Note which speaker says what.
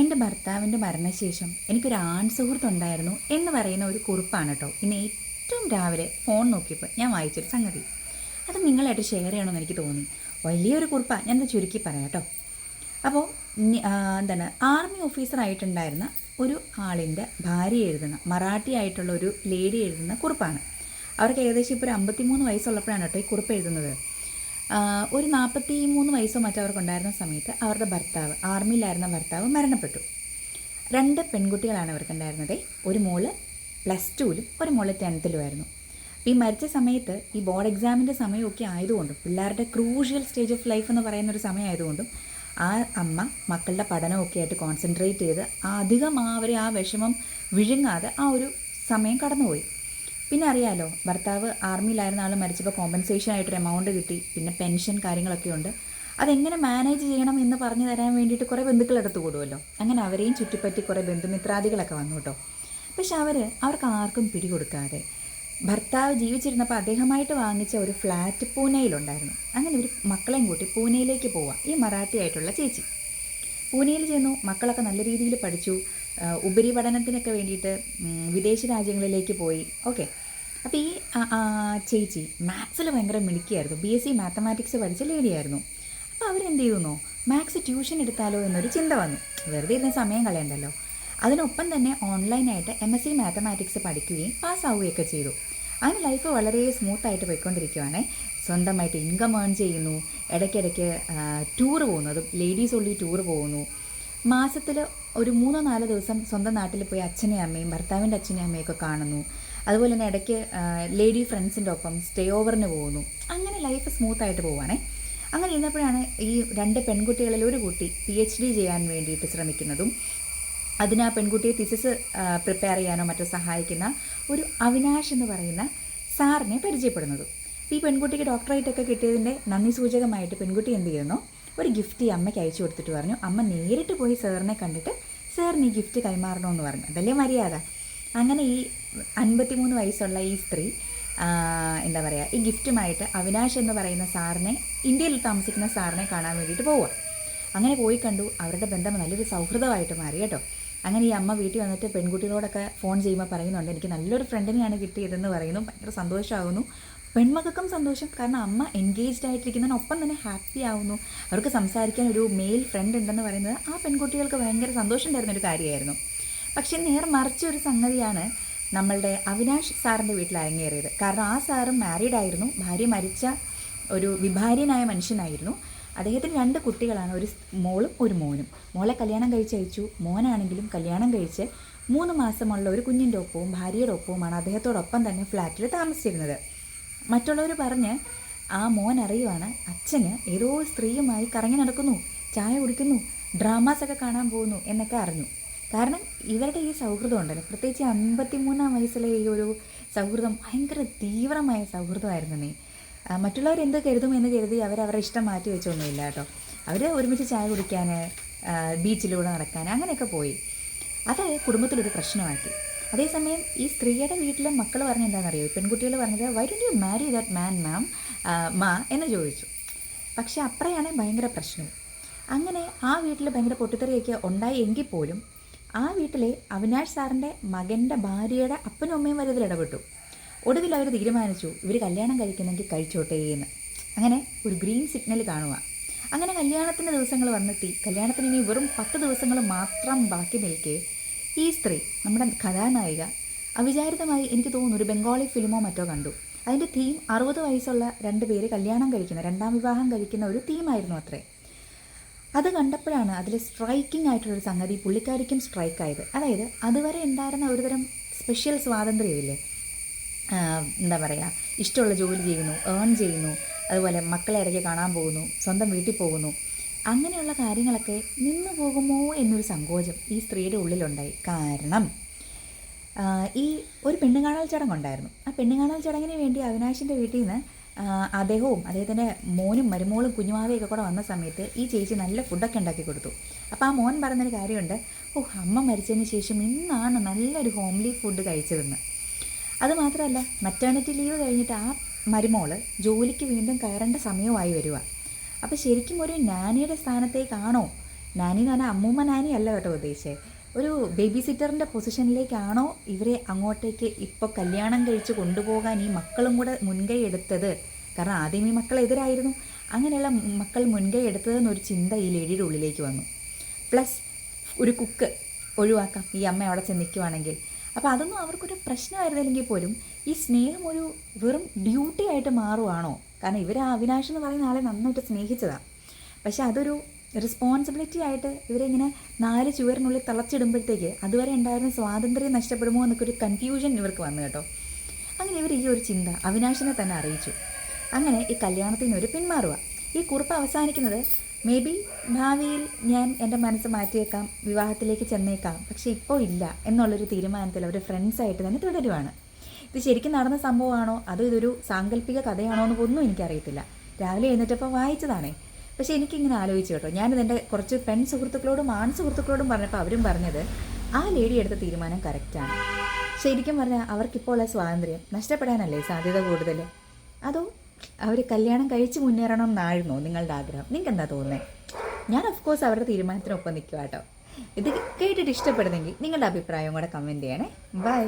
Speaker 1: എന്റെ ഭർത്താവിന്റെ മരണശേഷം എനിക്കൊരു ആൺ സുഹൃത്തുണ്ടായിരുന്നു എന്ന് പറയുന്ന ഒരു കുറിപ്പാണ് കേട്ടോ. ഇന്ന് ഏറ്റവും രാവിലെ ഫോൺ നോക്കിയപ്പോൾ ഞാൻ വായിച്ചൊരു സംഗതി. അത് നിങ്ങളായിട്ട് ഷെയർ ചെയ്യണമെന്ന് എനിക്ക് തോന്നി. വലിയൊരു കുറിപ്പാണ് ഞാനത് ചുരുക്കി പറയാം കേട്ടോ. അപ്പോൾ എന്താണ് ആർമി ഓഫീസറായിട്ടുണ്ടായിരുന്ന ഒരു ആളിന്റെ ഭാര്യ എഴുതുന്ന മറാഠി ആയിട്ടുള്ള ഒരു ലേഡി എഴുതുന്ന കുറിപ്പാണ്. അവർക്ക് ഏകദേശം ഇപ്പോൾ ഒരു അമ്പത്തിമൂന്ന് വയസ്സുള്ളപ്പോഴാണ് കേട്ടോ ഈ കുറിപ്പ് എഴുതുന്നത്. ഒരു നാൽപ്പത്തി മൂന്ന് വയസ്സോ മറ്റോ അവർക്കുണ്ടായിരുന്ന സമയത്ത് അവരുടെ ഭർത്താവ് ആർമിയിലായിരുന്ന ഭർത്താവ് മരണപ്പെട്ടു. രണ്ട് പെൺകുട്ടികളാണ് അവർക്കുണ്ടായിരുന്നത്. ഒരു മോൾ പ്ലസ് ടുവിലും ഒരു മോൾ ടെൻത്തിലുമായിരുന്നു ഈ മരിച്ച സമയത്ത് ഈ ബോർഡ് എക്സാമിന്റെ സമയമൊക്കെ ആയതുകൊണ്ടും പിള്ളേരുടെ ക്രൂഷ്യൽ സ്റ്റേജ് ഓഫ് ലൈഫ് എന്ന് പറയുന്ന ഒരു സമയമായതുകൊണ്ടും ആ അമ്മ മക്കളുടെ പഠനമൊക്കെ ആയിട്ട് കോൺസെൻട്രേറ്റ് ചെയ്ത് അധികം ആ അവരെ ആ വിഷമം വിഴുങ്ങാതെ ആ ഒരു സമയം കടന്നുപോയി. പിന്നെ അറിയാലോ ഭർത്താവ് ആർമിയിലായിരുന്ന ആൾ മരിച്ചപ്പോൾ കോമ്പൻസേഷൻ ആയിട്ടൊരു എമൗണ്ട് കിട്ടി പിന്നെ പെൻഷൻ കാര്യങ്ങളൊക്കെ ഉണ്ട്. അതെങ്ങനെ മാനേജ് ചെയ്യണം എന്ന് പറഞ്ഞു തരാൻ വേണ്ടിയിട്ട് കുറേ ബന്ധുക്കളെടുത്ത് കൂടുമല്ലോ അങ്ങനെ അവരെയും ചുറ്റിപ്പറ്റി കുറേ ബന്ധുമിത്രാദികളൊക്കെ വന്നു കേട്ടോ. പക്ഷെ അവർ അവർക്ക് ആർക്കും പിടികൊടുക്കാതെ ഭർത്താവ് ജീവിച്ചിരുന്നപ്പോൾ അദ്ദേഹമായിട്ട് വാങ്ങിച്ച ഒരു ഫ്ലാറ്റ് പൂനെയിലുണ്ടായിരുന്നു. അങ്ങനെ ഒരു മക്കളെയും കൂട്ടി പൂനെയിലേക്ക് പോവാം ഈ മറാഠി ആയിട്ടുള്ള ചേച്ചി. പൂനെയിൽ ചെന്നു മക്കളൊക്കെ നല്ല രീതിയിൽ പഠിച്ചു ഉപരിപഠനത്തിനൊക്കെ വേണ്ടിയിട്ട് വിദേശ രാജ്യങ്ങളിലേക്ക് പോയി. ഓക്കെ അപ്പോൾ ഈ ചേച്ചി മാത്സിൽ ഭയങ്കര മിടുക്കിയായിരുന്നു. ബി എസ് സി മാത്തമാറ്റിക്സ് പഠിച്ച ലേഡിയായിരുന്നു അപ്പോൾ അവരെന്ത് ചെയ്തുന്നോ മാത്സ് ട്യൂഷൻ എടുത്താലോ എന്നൊരു ചിന്ത വന്നു. വെറുതെ ഇരുന്ന് സമയം കളയണ്ടല്ലോ. അതിനൊപ്പം തന്നെ ഓൺലൈനായിട്ട് എം എസ് സി മാത്തമാറ്റിക്സ് പഠിക്കുകയും പാസ്സാവുകയൊക്കെ ചെയ്തു. അങ്ങനെ ലൈഫ് വളരെ സ്മൂത്തായിട്ട് പോയിക്കൊണ്ടിരിക്കുവാണ്. സ്വന്തമായിട്ട് ഇൻകം ഏൺ ചെയ്യുന്നു. ഇടയ്ക്കിടയ്ക്ക് ടൂർ പോകുന്നു ലേഡീസ് ഉള്ളി ടൂർ പോകുന്നു. മാസത്തിൽ ഒരു മൂന്നോ നാലോ ദിവസം സ്വന്തം നാട്ടിൽ പോയി അച്ഛനെയും അമ്മയും ഭർത്താവിന്റെ അച്ഛനെയും അമ്മയൊക്കെ കാണുന്നു. അതുപോലെ തന്നെ ഇടയ്ക്ക് ലേഡി ഫ്രണ്ട്സിന്റെ ഒപ്പം സ്റ്റേ ഓവറിന് പോകുന്നു. അങ്ങനെ ലൈഫ് സ്മൂത്ത് ആയിട്ട് പോവുകയാണേ അങ്ങനെ ഇരുന്നപ്പോഴാണ് ഈ രണ്ട് പെൺകുട്ടികളിൽ ഒരു കുട്ടി പി എച്ച് ഡി ചെയ്യാൻ വേണ്ടിയിട്ട് ശ്രമിക്കുന്നതും അതിന് ആ പെൺകുട്ടിയെ തിസിസ് പ്രിപ്പയർ ചെയ്യാനോ മറ്റോ സഹായിക്കുന്ന ഒരു അവിനാഷ് എന്ന് പറയുന്ന സാറിനെ പരിചയപ്പെടുന്നതും. ഈ പെൺകുട്ടിക്ക് ഡോക്ടറേറ്റ് ഒക്കെ കിട്ടിയതിന്റെ നന്ദി സൂചകമായിട്ട് പെൺകുട്ടി എന്ത് ചെയ്യുന്നു? ഒരു ഗിഫ്റ്റ് ഈ അമ്മയ്ക്ക് അയച്ചു കൊടുത്തിട്ട് പറഞ്ഞു അമ്മ നേരിട്ട് പോയി സാറിനെ കണ്ടിട്ട് സാറിന് ഈ ഗിഫ്റ്റ് കൈമാറണമെന്ന് പറഞ്ഞു. അതല്ലേ മര്യാദ? അങ്ങനെ ഈ അൻപത്തിമൂന്ന് വയസ്സുള്ള ഈ സ്ത്രീ എന്താ പറയുക ഈ ഗിഫ്റ്റുമായിട്ട് അവിനാഷ് എന്ന് പറയുന്ന സാറിനെ ഇന്ത്യയിൽ താമസിക്കുന്ന സാറിനെ കാണാൻ വേണ്ടിയിട്ട് പോവുക അങ്ങനെ പോയി കണ്ടു അവരുടെ ബന്ധം നല്ലൊരു സൗഹൃദമായിട്ട് മാറി കേട്ടോ. അങ്ങനെ ഈ അമ്മ വീട്ടിൽ വന്നിട്ട് പെൺകുട്ടികളോടൊക്കെ ഫോൺ ചെയ്യുമ്പോൾ പറയുന്നുണ്ട് എനിക്ക് നല്ലൊരു ഫ്രണ്ടിനെയാണ് കിട്ടിയതെന്ന് പറയുന്നു ഭയങ്കര സന്തോഷമാകുന്നു പെൺമക്കൾക്കും സന്തോഷം കാരണം അമ്മ എൻഗേജ്ഡ് ആയിട്ടിരിക്കുന്നതിനൊപ്പം തന്നെ ഹാപ്പി ആവുന്നു. അവർക്ക് സംസാരിക്കാൻ ഒരു മെയിൽ ഫ്രണ്ട് ഉണ്ടെന്ന് പറയുന്നത് ആ പെൺകുട്ടികൾക്ക് ഭയങ്കര സന്തോഷം തരുന്നൊരു കാര്യമായിരുന്നു. പക്ഷേ നേർ മറിച്ച ഒരു സംഗതിയാണ് നമ്മളുടെ അവിനാഷ് സാറിന്റെ വീട്ടിൽ അരങ്ങേറിയത് കാരണം ആ സാറും മാരീഡ് ആയിരുന്നു. ഭാര്യ മരിച്ച ഒരു വിഭാര്യനായ മനുഷ്യനായിരുന്നു. അദ്ദേഹത്തിന് രണ്ട് കുട്ടികളാണ്. ഒരു മോളും ഒരു മോനും. മോളെ കല്യാണം കഴിച്ചയച്ചു മോനാണെങ്കിലും കല്യാണം കഴിച്ച് മൂന്ന് മാസമുള്ള ഒരു കുഞ്ഞിന്റെ ഒപ്പവും ഭാര്യയുടെ ഒപ്പവുമാണ് അദ്ദേഹത്തോടൊപ്പം തന്നെ ഫ്ലാറ്റിൽ താമസിച്ചിരുന്നത്. മറ്റുള്ളവർ പറഞ്ഞ് ആ മോൻ അറിയുവാണ് അച്ഛന് ഏതോ സ്ത്രീയുമായി കറങ്ങി നടക്കുന്നു ചായ കുടിക്കുന്നു ഡ്രാമാസൊക്കെ കാണാൻ പോകുന്നു എന്നൊക്കെ അറിഞ്ഞു. കാരണം ഇവരുടെ ഈ സൗഹൃദം ഉണ്ടല്ലോ. പ്രത്യേകിച്ച് അമ്പത്തിമൂന്നാം വയസ്സിലെ ഈ ഒരു സൗഹൃദം ഭയങ്കര തീവ്രമായ സൗഹൃദമായിരുന്നു നീ. മറ്റുള്ളവർ എന്ത് കരുതും എന്ന് കരുതി അവർ അവരുടെ ഇഷ്ടം മാറ്റി വെച്ചൊന്നുമില്ല കേട്ടോ. അവർ ഒരുമിച്ച് ചായ കുടിക്കാൻ ബീച്ചിലൂടെ നടക്കാൻ അങ്ങനെയൊക്കെ പോയി. അത് കുടുംബത്തിലൊരു പ്രശ്നമാക്കി. അതേസമയം ഈ സ്ത്രീയുടെ വീട്ടിലെ മക്കൾ പറഞ്ഞ എന്താണെന്നറിയോ? പെൺകുട്ടികൾ പറഞ്ഞത് why do you marry that man ma'am മാ എന്ന് ചോദിച്ചു. പക്ഷേ അപ്പറയാണ് ഭയങ്കര പ്രശ്നം. അങ്ങനെ ആ വീട്ടിൽ ഭയങ്കര പൊട്ടിത്തെറിയൊക്കെ ഉണ്ടായി എങ്കിൽ പോലും ആ വീട്ടിലെ അവിനാഷ് സാറിന്റെ മകന്റെ ഭാര്യയുടെ അപ്പനും അമ്മയും വരെ ഇതിൽ ഇടപെട്ടു. ഒടുവിൽ അവർ തീരുമാനിച്ചു ഇവർ കല്യാണം കഴിക്കുന്നെങ്കിൽ കഴിച്ചോട്ടെ എന്ന്. അങ്ങനെ ഒരു ഗ്രീൻ സിഗ്നൽ കാണുക. അങ്ങനെ കല്യാണത്തിന്റെ ദിവസങ്ങൾ വന്നെത്തി. കല്യാണത്തിന് ഇനി വെറും പത്ത് ദിവസങ്ങൾ മാത്രം ബാക്കി നിൽക്കെ ഈ സ്ത്രീ നമ്മുടെ കഥാനായിക അവിചാരിതമായി എനിക്ക് തോന്നുന്നു ഒരു ബംഗാളി ഫിലിമോ മറ്റോ കണ്ടു. അതിന്റെ തീം അറുപത് വയസ്സുള്ള രണ്ട് പേര് കല്യാണം കഴിക്കുന്ന രണ്ടാം വിവാഹം കഴിക്കുന്ന ഒരു തീമായിരുന്നു അത്രേ. അത് കണ്ടപ്പോഴാണ് അതിൽ സ്ട്രൈക്കിംഗ് ആയിട്ടുള്ളൊരു സംഗതി പുള്ളിക്കാരിക്കും സ്ട്രൈക്ക് ആയത്. അതായത് അതുവരെ ഉണ്ടായിരുന്ന ഒരുതരം സ്പെഷ്യൽ സ്വാതന്ത്ര്യമില്ലേ? എന്താ പറയുക ഇഷ്ടമുള്ള ജോലി ചെയ്യുന്നു ഏൺ ചെയ്യുന്നു അതുപോലെ മക്കളെ ഇടയ്ക്ക് കാണാൻ പോകുന്നു സ്വന്തം വീട്ടിൽ പോകുന്നു. അങ്ങനെയുള്ള കാര്യങ്ങളൊക്കെ നിന്നു പോകുമോ എന്നൊരു സങ്കോചം ഈ സ്ത്രീയുടെ ഉള്ളിലുണ്ടായി. കാരണം ഈ ഒരു പെണ്ണുകാണൽ ചടങ്ങുണ്ടായിരുന്നു. ആ പെണ്ണുകാണൽ ചടങ്ങിന് വേണ്ടി അവിനാശിന്റെ വീട്ടിൽ നിന്ന് അദ്ദേഹവും അദ്ദേഹത്തിന്റെ മോനും മരുമോളും കുഞ്ഞുമാവയൊക്കെ കൂടെ വന്ന സമയത്ത് ഈ ചേച്ചി നല്ല ഫുഡൊക്കെ ഉണ്ടാക്കി കൊടുത്തു. അപ്പോൾ ആ മോൻ പറഞ്ഞൊരു കാര്യമുണ്ട്. ഓ അമ്മ മരിച്ചതിന് ശേഷം ഇന്നാണ് നല്ലൊരു ഹോംലി ഫുഡ് കഴിച്ചതെന്ന്. അതുമാത്രമല്ല മറ്റേണിറ്റി ലീവ് കഴിഞ്ഞിട്ട് ആ മരുമോൾ ജോലിക്ക് വീണ്ടും കയറേണ്ട സമയമായി വരിക അപ്പോൾ ശരിക്കും ഒരു നാനിയുടെ സ്ഥാനത്തേക്കാണോ? നാനി എന്ന് പറഞ്ഞാൽ അമ്മൂമ്മ നാനി അല്ല കേട്ടോ ഉദ്ദേശിച്ചത്. ഒരു ബേബി സിറ്ററിന്റെ പൊസിഷനിലേക്കാണോ ഇവരെ അങ്ങോട്ടേക്ക് ഇപ്പോൾ കല്യാണം കഴിച്ച് കൊണ്ടുപോകാൻ ഈ മക്കളും കൂടെ മുൻകൈ എടുത്തത്? കാരണം ആദ്യം ഈ മക്കൾ എതിരായിരുന്നു. അങ്ങനെയുള്ള മക്കൾ മുൻകൈ എടുത്തതെന്നൊരു ചിന്ത ഈ ലേഡിയുടെ ഉള്ളിലേക്ക് വന്നു. പ്ലസ് ഒരു കുക്ക് ഒഴിവാക്കാം. ഈ അമ്മ അവിടെ ചെന്ന് നിൽക്കുവാണെങ്കിൽ. അപ്പോൾ അതൊന്നും അവർക്കൊരു പ്രശ്നമായിരുന്നില്ലെങ്കിൽ പോലും ഈ സ്നേഹം ഒരു വെറും ഡ്യൂട്ടി ആയിട്ട് മാറുവാണോ? കാരണം ഇവർ ആ അവിനാഷ് എന്ന് പറയുന്ന ആളെ നന്നായിട്ട് സ്നേഹിച്ചതാണ് പക്ഷെ അതൊരു റെസ്പോൺസിബിലിറ്റി ആയിട്ട് ഇവരിങ്ങനെ നാല് ചുവരിനുള്ളിൽ തളച്ചിടുമ്പോഴത്തേക്ക് അതുവരെ ഉണ്ടായിരുന്ന സ്വാതന്ത്ര്യം നഷ്ടപ്പെടുമോ എന്നൊക്കെ ഒരു കൺഫ്യൂഷൻ ഇവർക്ക് വന്നു കേട്ടോ. അങ്ങനെ ഇവർ ഈ ഒരു ചിന്ത അവിനാശിനെ തന്നെ അറിയിച്ചു. അങ്ങനെ ഈ കല്യാണത്തിൽ നിന്ന് ഒരു പിന്മാറുക. ഈ കുറിപ്പ് അവസാനിക്കുന്നത് മേ ബി ഭാവിയിൽ ഞാൻ എന്റെ മനസ്സ് മാറ്റിയേക്കാം വിവാഹത്തിലേക്ക് ചെന്നേക്കാം പക്ഷേ ഇപ്പോൾ ഇല്ല എന്നുള്ളൊരു തീരുമാനത്തിൽ അവർ ഫ്രണ്ട്സായിട്ട് തന്നെ തുടരുവാണ്. ഇത് ശരിക്കും നടന്ന സംഭവമാണോ? അതോ ഇതൊരു സാങ്കല്പിക കഥയാണോ എന്ന് ഒന്നും എനിക്കറിയത്തില്ല. രാവിലെ എഴുന്നേറ്റപ്പോൾ വായിച്ചതാണേ. പക്ഷേ എനിക്കിങ്ങനെ ആലോചിച്ചു കേട്ടോ. ഞാനിത് എന്റെ കുറച്ച് പെൺ സുഹൃത്തുക്കളോടും ആൺ സുഹൃത്തുക്കളോടും പറഞ്ഞപ്പോൾ അവരും പറഞ്ഞത് ആ ലേഡി എടുത്ത തീരുമാനം കറക്റ്റാണ് ശരിക്കും പറഞ്ഞാൽ അവർക്കിപ്പോൾ ഉള്ള സ്വാതന്ത്ര്യം നഷ്ടപ്പെടാനല്ലേ സാധ്യത കൂടുതൽ അതോ അവർ കല്യാണം കഴിച്ച് മുന്നേറണം എന്നായിരുന്നോ നിങ്ങളുടെ ആഗ്രഹം? നിങ്ങൾക്ക് എന്താ തോന്നുന്നത് ഞാൻ ഓഫ് കോഴ്സ് അവരുടെ തീരുമാനത്തിനൊപ്പം നിൽക്കുക കേട്ടോ. ഇത് കേട്ടിട്ട് ഇഷ്ടപ്പെടുന്നെങ്കിൽ നിങ്ങളുടെ അഭിപ്രായവും കൂടെ കമന്റ് ചെയ്യണേ. ബൈ